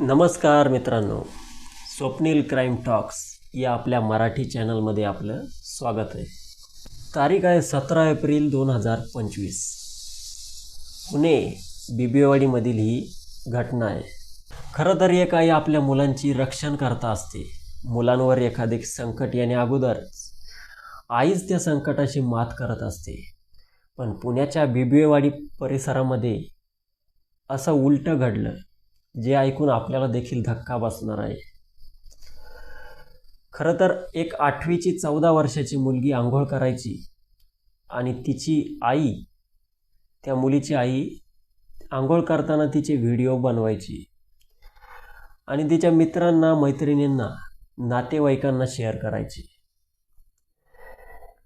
नमस्कार मित्रांनो. Swapnil crime talks या आपल्या मराठी चॅनलमध्ये आपलं स्वागत आहे. तारीख आहे सतरा एप्रिल दोन हजार पंचवीस. पुणे बिबेवाडीमधील ही घटना आहे. खरं तर एक आई आपल्या मुलांची रक्षण करता असते. मुलांवर एखादे संकट येणे अगोदरच. आईच त्या संकटाशी मात करत असते. पण पुण्याच्या बिबेवाडी परिसरामध्ये असं उलटं घडलं. जे ऐकून आपल्याला देखील धक्का बसणार आहे. खरं तर एक आठवीची चौदा वर्षाची मुलगी आंघोळ करायची आणि तिची आई त्या मुलीची आई आंघोळ करताना तिचे व्हिडिओ बनवायची आणि तिच्या मित्रांना मैत्रिणींना नातेवाईकांना शेअर करायची.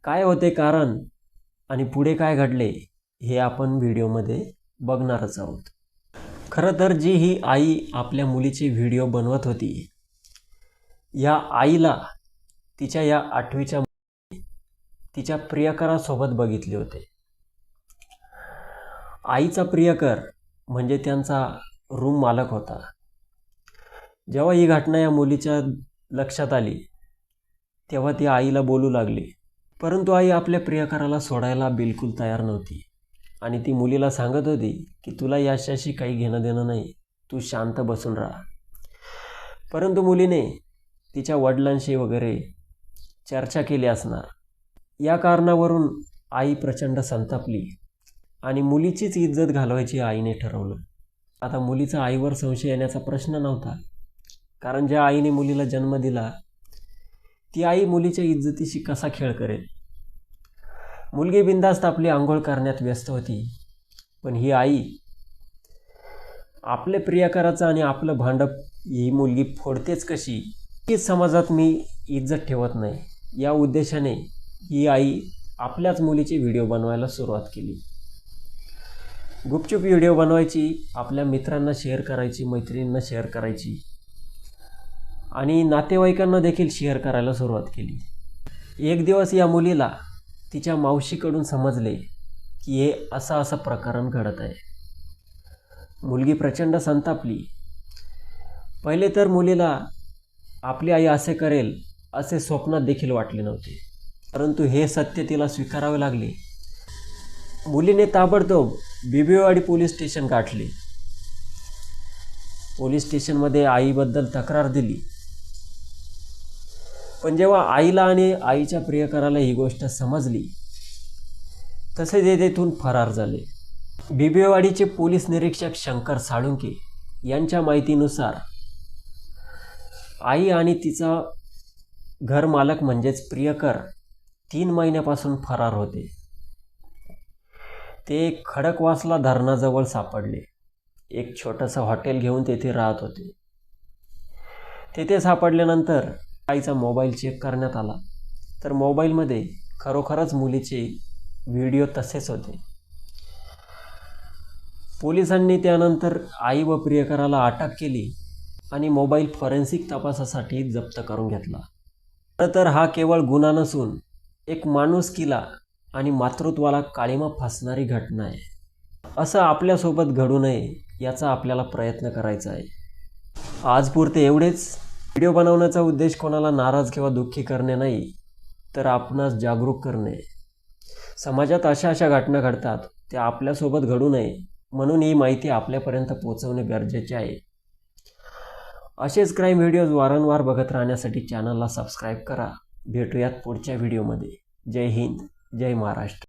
काय होते कारण आणि पुढे काय घडले हे आपण व्हिडिओमध्ये बघणारच आहोत. खरं तर जी ही आई आपल्या मुलीचे व्हिडिओ बनवत होती या आईला तिच्या या आठवीच्या तिच्या प्रियकरासोबत बघितले होते. आईचा प्रियकर म्हणजे त्यांचा रूम मालक होता. जेव्हा ही घटना या मुलीच्या लक्षात आली तेव्हा ती आईला बोलू लागली परंतु आई आपल्या प्रियकराला सोडायला बिलकुल तयार नव्हती. आणि ती मुलीला सांगत होती की तुला याच्याशी काही घेणं देणं नाही तू शांत बसून राहा. परंतु मुलीने तिच्या वडिलांशी वगैरे चर्चा केली असणार. या कारणावरून आई प्रचंड संतापली आणि मुलीचीच इज्जत घालवायची आईने ठरवलं. आता मुलीचा आईवर संशय येण्याचा प्रश्न नव्हता. कारण ज्या आईने मुलीला जन्म दिला ती आई मुलीच्या इज्जतीशी कसा खेळ करेल? मुलगी बिंदास्त आपली आंघोळ करण्यात व्यस्त होती. पण ही आई आपले प्रियकराचं आणि आपलं भांडप ही मुलगी फोडतेच कशी? की समाजात मी इज्जत ठेवत नाही. या उद्देशाने ही आई आपल्याच मुलीचे व्हिडिओ बनवायला सुरुवात केली. गुपचूप व्हिडिओ बनवायची आपल्या मित्रांना शेअर करायची मैत्रिणींना शेअर करायची आणि नातेवाईकांना देखील शेअर करायला सुरुवात केली. एक दिवस या मुलीला तिच्या मावशीकडून समजले की हे असं असं प्रकरण घडत आहे. मुलगी प्रचंड संतापली. पहिले तर मुलीला आपली आई असे करेल असे स्वप्नात देखील वाटले नव्हते. परंतु हे सत्य तिला स्वीकारावे लागले. मुलीने ताबडतोब बिबेवाडी पोलीस स्टेशन गाठले. पोलीस स्टेशनमध्ये आईबद्दल तक्रार दिली. पण जेव्हा आईला आणि आईच्या प्रियकराला ही गोष्ट समजली तसे ते तेथून फरार झाले. बिबेवाडीचे पोलीस निरीक्षक शंकर साळुंके यांच्या माहितीनुसार आई आणि तिचा घर मालक म्हणजेच प्रियकर तीन महिन्यापासून फरार होते. ते खडकवासला धरणाजवळ सापडले. एक छोटंसं हॉटेल घेऊन तेथे राहत होते. तेथे सापडल्यानंतर आईचा मोबाईल चेक करण्यात आला. तर मोबाईलमध्ये खरोखरच मुलीचे व्हिडिओ तसेच होते. पोलिसांनी त्यानंतर आई व प्रियकराला अटक केली आणि मोबाईल फॉरेन्सिक तपासासाठी जप्त करून घेतला. खरं तर हा केवळ गुन्हा नसून एक माणुसकीला आणि मातृत्वाला काळीमा फासणारी घटना आहे. असं आपल्यासोबत घडू नये याचा आपल्याला प्रयत्न करायचा आहे. आजपुरते एवढेच. व्हिडिओ बनवण्याचा उद्देश कोणाला नाराज किंवा दुःखी करणे नाही तर आपणास जागरूक करणे. समाजात अशा अशा घटना घडतात त्या आपल्यासोबत घडू नये म्हणून ही माहिती आपल्यापर्यंत पोहोचवणे गरजेचे आहे. असेच क्राईम व्हिडिओज वारंवार बघत राहण्यासाठी चॅनलला सबस्क्राईब करा. भेटूयात पुढच्या व्हिडिओमध्ये जय हिंद जय महाराष्ट्र.